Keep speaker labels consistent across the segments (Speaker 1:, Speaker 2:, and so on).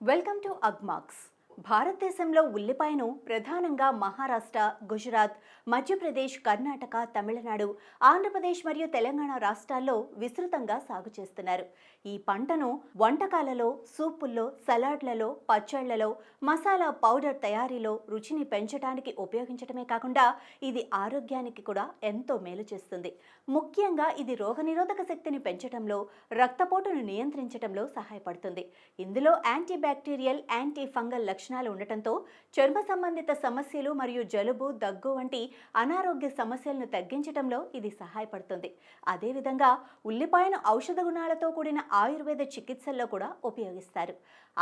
Speaker 1: Welcome to UgMarks. భారతదేశంలో ఉల్లిపాయను ప్రధానంగా మహారాష్ట్ర గుజరాత్ మధ్యప్రదేశ్ కర్ణాటక తమిళనాడు ఆంధ్రప్రదేశ్ మరియు తెలంగాణ రాష్ట్రాల్లో విస్తృతంగా సాగు చేస్తున్నారు. ఈ పంటను వంటకాలలో సూపుల్లో సలాడ్లలో పచ్చళ్ళలో మసాలా పౌడర్ తయారీలో రుచిని పెంచడానికి ఉపయోగించడమే కాకుండా ఇది ఆరోగ్యానికి కూడా ఎంతో మేలు చేస్తుంది. ముఖ్యంగా ఇది రోగనిరోధక శక్తిని పెంచడంలో రక్తపోటును నియంత్రించడంలో సహాయపడుతుంది. ఇందులో యాంటీ బ్యాక్టీరియల్ యాంటీ ఫంగల్ లక్షణాలు ఉండటంతో చర్మ సంబంధిత సమస్యలు మరియు జలుబు దగ్గు వంటి అనారోగ్య సమస్యలను తగ్గించడంలో ఇది సహాయపడుతుంది. అదేవిధంగా ఉల్లిపాయను ఔషధ గుణాలతో కూడిన ఆయుర్వేద చికిత్సల్లో కూడా ఉపయోగిస్తారు.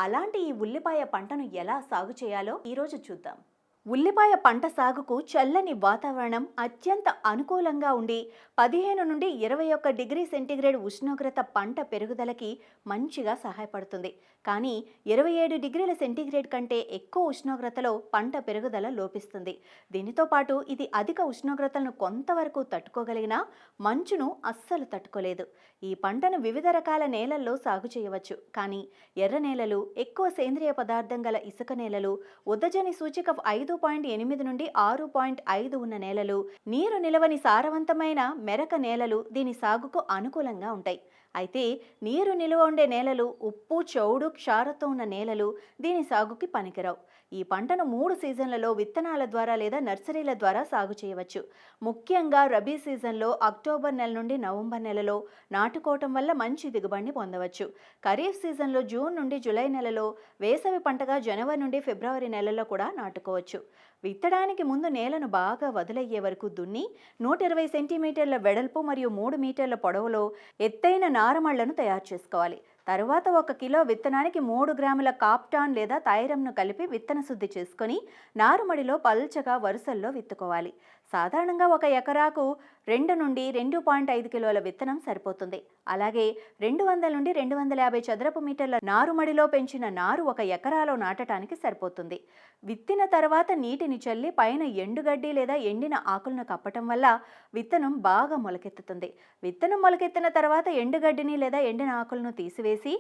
Speaker 1: అలాంటి ఈ ఉల్లిపాయ పంటను ఎలా సాగు చేయాలో ఈరోజు చూద్దాం. ఉల్లిపాయ పంట సాగుకు చల్లని వాతావరణం అత్యంత అనుకూలంగా ఉండి పదిహేను నుండి ఇరవై ఒక్క డిగ్రీ సెంటీగ్రేడ్ ఉష్ణోగ్రత పంట పెరుగుదలకి మంచిగా సహాయపడుతుంది. కానీ ఇరవై ఏడు డిగ్రీల సెంటీగ్రేడ్ కంటే ఎక్కువ ఉష్ణోగ్రతలో పంట పెరుగుదల లోపిస్తుంది. దీనితో పాటు ఇది అధిక ఉష్ణోగ్రతలను కొంతవరకు తట్టుకోగలిగినా మంచును అస్సలు తట్టుకోలేదు. ఈ పంటను వివిధ రకాల నేలల్లో సాగు చేయవచ్చు. కానీ ఎర్ర నేలలు ఎక్కువ సేంద్రియ పదార్థం గల ఇసుక నేలలు ఉద్దజని సూచిక ఐదు పాయింట్ ఎనిమిది నుండి ఆరు పాయింట్ ఐదు ఉన్న నేలలు నీరు నిలవని సారవంతమైన మెరక నేలలు దీని సాగుకు అనుకూలంగా ఉంటాయి. అయితే నీరు నిలువ ఉండే నేలలు ఉప్పు చౌడు క్షారతో ఉన్న నేలలు దీని సాగుకి పనికిరావు. ఈ పంటను మూడు సీజన్లలో విత్తనాల ద్వారా లేదా నర్సరీల ద్వారా సాగు చేయవచ్చు. ముఖ్యంగా రబీ సీజన్లో అక్టోబర్ నెల నుండి నవంబర్ నెలలో నాటుకోవటం వల్ల మంచి దిగుబడిని పొందవచ్చు. ఖరీఫ్ సీజన్లో జూన్ నుండి జూలై నెలలో వేసవి పంటగా జనవరి నుండి ఫిబ్రవరి నెలలో కూడా నాటుకోవచ్చు. విత్తడానికి ముందు నేలను బాగా వదిలయ్యే వరకు దున్ని నూట ఇరవై సెంటీమీటర్ల వెడల్పు మరియు మూడు మీటర్ల పొడవులో ఎత్తైన నారమళ్ళను తయారు చేసుకోవాలి. తరువాత ఒక కిలో విత్తనానికి మూడు గ్రాముల కాప్టాన్ లేదా థైరమ్ను కలిపి విత్తన శుద్ధి చేసుకొని నారుమడిలో పల్చగా వరుసల్లో విత్తుకోవాలి. సాధారణంగా ఒక ఎకరాకు రెండు నుండి రెండు పాయింట్ ఐదు కిలోల విత్తనం సరిపోతుంది. అలాగే రెండు వందల నుండి రెండు వందల యాభై చదరపు మీటర్ల నారుమడిలో పెంచిన నారు ఒక ఎకరాలో నాటడానికి సరిపోతుంది. విత్తిన తర్వాత నీటిని చల్లి పైన ఎండుగడ్డి లేదా ఎండిన ఆకులను కప్పటం వల్ల విత్తనం బాగా మొలకెత్తుతుంది. విత్తనం మొలకెత్తిన తర్వాత ఎండుగడ్డిని లేదా ఎండిన ఆకులను తీసివేసి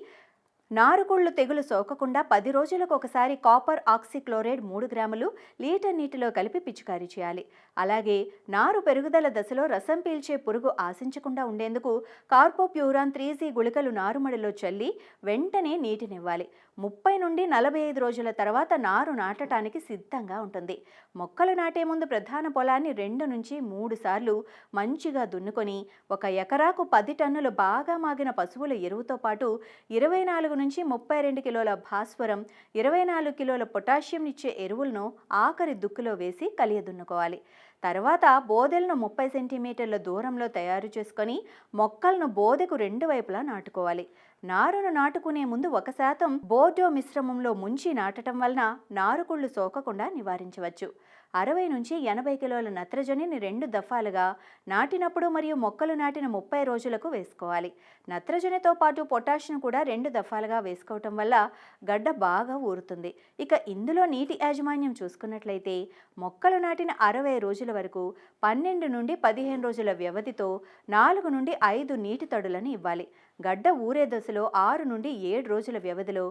Speaker 1: నారుకుళ్ళు తెగులు సోకకుండా పది రోజులకు ఒకసారి కాపర్ ఆక్సిక్లోరైడ్ మూడు గ్రాములు లీటర్ నీటిలో కలిపి పిచికారీ చేయాలి. అలాగే నారు పెరుగుదల దశలో రసం పీల్చే పురుగు ఆశించకుండా ఉండేందుకు కార్పోప్యూరాన్ త్రీ జీ గుళికలు నారుమడిలో చల్లి వెంటనే నీటినివ్వాలి. ముప్పై నుండి నలభై ఐదు రోజుల తర్వాత నారు నాటడానికి సిద్ధంగా ఉంటుంది. మొక్కలు నాటే ముందు ప్రధాన పొలాన్ని రెండు నుంచి మూడు సార్లు మంచిగా దున్నుకొని ఒక ఎకరాకు పది టన్నులు బాగా మాగిన పశువుల ఎరువుతో పాటు ఇరవై నాలుగు నుంచి ముప్పై రెండు కిలోల భాస్వరం ఇరవై నాలుగు కిలోల పొటాషియం ఇచ్చే ఎరువులను ఆఖరి దుక్కులో వేసి కలియదున్నుకోవాలి. తర్వాత బోదెలను ముప్పై సెంటీమీటర్ల దూరంలో తయారు చేసుకొని మొక్కలను బోదెకు రెండు వైపులా నాటుకోవాలి. నారును నాటుకునే ముందు ఒక శాతం బోర్డో మిశ్రమంలో ముంచి నాటడం వలన నారుకుళ్ళు సోకకుండా నివారించవచ్చు. అరవై నుంచి ఎనభై కిలోల నత్రజనిని రెండు దఫాలుగా నాటినప్పుడు మరియు మొక్కలు నాటిన ముప్పై రోజులకు వేసుకోవాలి. నత్రజనితో పాటు పొటాషియం కూడా రెండు దఫాలుగా వేసుకోవటం వల్ల గడ్డ బాగా ఊరుతుంది. ఇక ఇందులో నీటి యాజమాన్యం చూసుకున్నట్లయితే మొక్కలు నాటిన అరవై రోజుల వరకు పన్నెండు నుండి పదిహేను రోజుల వ్యవధితో నాలుగు నుండి ఐదు నీటి తడులను ఇవ్వాలి. గడ్డ ఊరే దశలో ఆరు నుండి ఏడు రోజుల వ్యవధిలో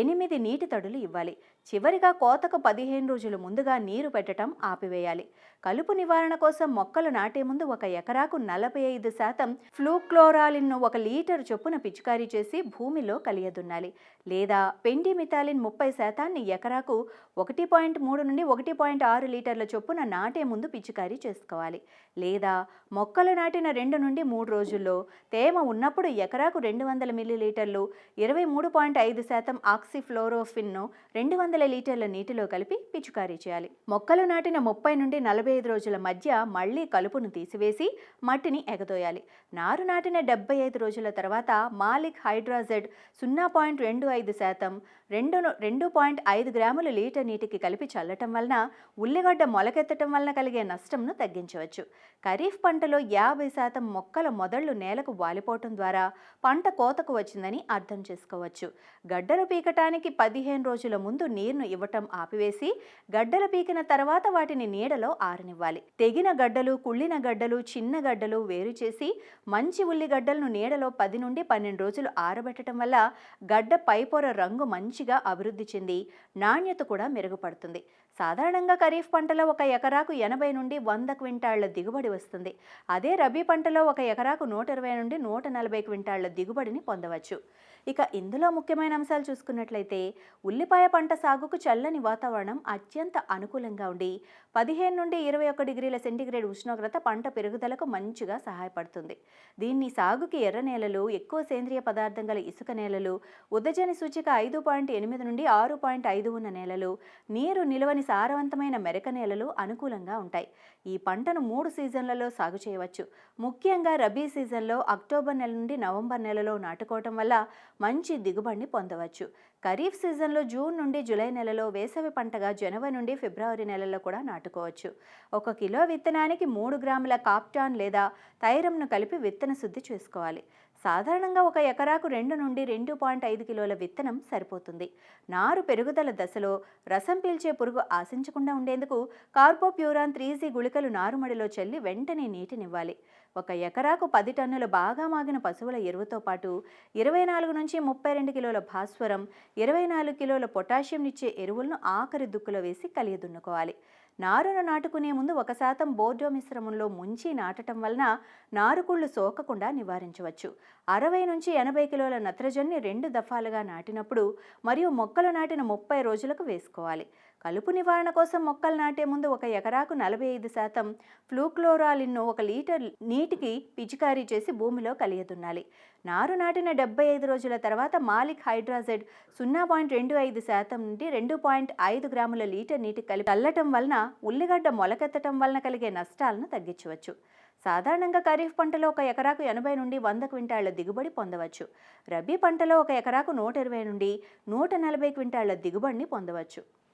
Speaker 1: ఎనిమిది నీటి తడులు ఇవ్వాలి. చివరిగా కోతకు పదిహేను రోజులు ముందుగా నీరు పెట్టడం ఆపివేయాలి. కలుపు నివారణ కోసం మొక్కలు నాటే ముందు ఒక ఎకరాకు నలభై ఐదు శాతం ఫ్లూక్లోరాలిన్ను ఒక లీటర్ చొప్పున పిచికారీ చేసి భూమిలో కలియదున్నాలి. లేదా పెండిమిథాలిన్ ముప్పై శాతాన్ని ఎకరాకు ఒకటి పాయింట్ మూడు నుండి ఒకటి పాయింట్ ఆరు లీటర్ల చొప్పున నాటే ముందు పిచికారీ చేసుకోవాలి. లేదా మొక్కలు నాటిన రెండు నుండి మూడు రోజుల్లో తేమ ఉన్నప్పుడు ఎకరా ఎకరాకు రెండు వందల మిల్లీలీటర్లు ఇరవై మూడు పాయింట్ ఐదు శాతం ఆక్సిఫ్లోరోఫిన్ను రెండు వందల లీటర్ల నీటిలో కలిపి పిచికారీ చేయాలి. మొక్కలు నాటిన ముప్పై నుండి నలభై ఐదు రోజుల మధ్య మళ్ళీ కలుపును తీసివేసి మట్టిని ఎగదోయాలి. నారు నాటిన డెబ్బై ఐదు రోజుల తర్వాత మాలిక్ హైడ్రాజెడ్ సున్నా పాయింట్ రెండు ఐదు శాతం రెండు రెండు పాయింట్ ఐదు గ్రాములు లీటర్ నీటికి కలిపి చల్లటం వలన ఉల్లిగడ్డ మొలకెత్తటం వలన కలిగే నష్టంను తగ్గించవచ్చు. ఖరీఫ్ పంటలో యాభై శాతం మొక్కల మొదళ్ళు నేలకు వాలిపోవటం ద్వారా పంట కోతకు వచ్చిందని అర్థం చేసుకోవచ్చు. గడ్డలు పీకటానికి పదిహేను రోజుల ముందు నీరును ఇవ్వటం ఆపివేసి గడ్డలు పీకిన తర్వాత వాటిని నీడలో ఆరనివ్వాలి. తెగిన గడ్డలు కుళ్ళిన గడ్డలు చిన్న గడ్డలు వేరు చేసి మంచి ఉల్లిగడ్డలను నీడలో పది నుండి పన్నెండు రోజులు ఆరబెట్టడం వల్ల గడ్డ పైపొర రంగు మంచిగా అభివృద్ధి చెంది నాణ్యత కూడా మెరుగుపడుతుంది. సాధారణంగా ఖరీఫ్ పంటలో ఒక ఎకరాకు ఎనభై నుండి వంద క్వింటాళ్ళ దిగుబడి వస్తుంది. అదే రబీ పంటలో ఒక ఎకరాకు నూట ఇరవై నుండి నూట నలభై క్వింటాళ్ళ దిగుబడిని పొందవచ్చు. ఇక ఇందులో ముఖ్యమైన అంశాలు చూసుకున్నట్లయితే ఉల్లిపాయ పంట సాగుకు చల్లని వాతావరణం అత్యంత అనుకూలంగా ఉండి పదిహేను నుండి ఇరవై ఒక్క డిగ్రీల సెంటీగ్రేడ్ ఉష్ణోగ్రత పంట పెరుగుదలకు మంచిగా సహాయపడుతుంది. దీన్ని సాగుకి ఎర్ర నేలలు ఎక్కువ సేంద్రియ పదార్థం గల ఇసుక నేలలు ఉదజని సూచిక ఐదు పాయింట్ ఎనిమిది నుండి ఆరు పాయింట్ ఐదు ఉన్న నేలలు నీరు నిలవని సారవంతమైన మెరక నేలలు అనుకూలంగా ఉంటాయి. ఈ పంటను మూడు సీజన్లలో సాగు చేయవచ్చు. ముఖ్యంగా రబీ సీజన్లో అక్టోబర్ నెల నుండి నవంబర్ నెలలో నాటుకోవటం వల్ల మంచి దిగుబడిని పొందవచ్చు. ఖరీఫ్ సీజన్లో జూన్ నుండి జూలై నెలలో వేసవి పంటగా జనవరి నుండి ఫిబ్రవరి నెలలో కూడా నాటుకోవచ్చు. ఒక కిలో విత్తనానికి మూడు గ్రాముల కాప్టాన్ లేదా తైరంను కలిపి విత్తన శుద్ధి చేసుకోవాలి. సాధారణంగా ఒక ఎకరాకు రెండు నుండి రెండు పాయింట్ ఐదు కిలోల విత్తనం సరిపోతుంది. నారు పెరుగుదల దశలో రసం పీల్చే పురుగు ఆశించకుండా ఉండేందుకు కార్బోప్యూరాన్ త్రీ త్రీజీ గుళికలు నారుమడిలో చల్లి వెంటనే నీటినివ్వాలి. ఒక ఎకరాకు పది టన్నుల బాగా మాగిన పశువుల ఎరువుతో పాటు ఇరవై నాలుగు నుంచి ముప్పై రెండు కిలోల భాస్వరం ఇరవై నాలుగు కిలోల పొటాషియం ఇచ్చే ఎరువులను ఆఖరి దుక్కులో వేసి కలియదున్నుకోవాలి. నారును నాటుకునే ముందు ఒక శాతం బోర్డో మిశ్రమంలో ముంచి నాటటం వలన నారుకుళ్ళు సోకకుండా నివారించవచ్చు. అరవై నుంచి ఎనభై కిలోల నత్రజన్ని రెండు దఫాలుగా నాటినప్పుడు మరియు మొక్కలు నాటిన ముప్పై రోజులకు వేసుకోవాలి. కలుపు నివారణ కోసం మొక్కలు నాటే ముందు ఒక ఎకరాకు నలభై ఐదు శాతం ఫ్లూక్లోరాలిన్ను ఒక లీటర్ నీటికి పిచికారీ చేసి భూమిలో కలియదున్నాలి నారు నాటిన డెబ్బై ఐదు రోజుల తర్వాత మాలిక్ హైడ్రాజెడ్ సున్నా పాయింట్ రెండు ఐదు శాతం నుండి రెండు పాయింట్ ఐదు గ్రాముల లీటర్ నీటి కలిపి చల్లటం వలన ఉల్లిగడ్డ మొలకెత్తటం వలన కలిగే నష్టాలను తగ్గించవచ్చు. సాధారణంగా ఖరీఫ్ పంటలో ఒక ఎకరాకు ఎనభై నుండి వంద క్వింటాళ్ళ దిగుబడి పొందవచ్చు. రబీ పంటలో ఒక ఎకరాకు నూట ఇరవై నుండి నూట నలభై క్వింటాళ్ళ దిగుబడిని పొందవచ్చు.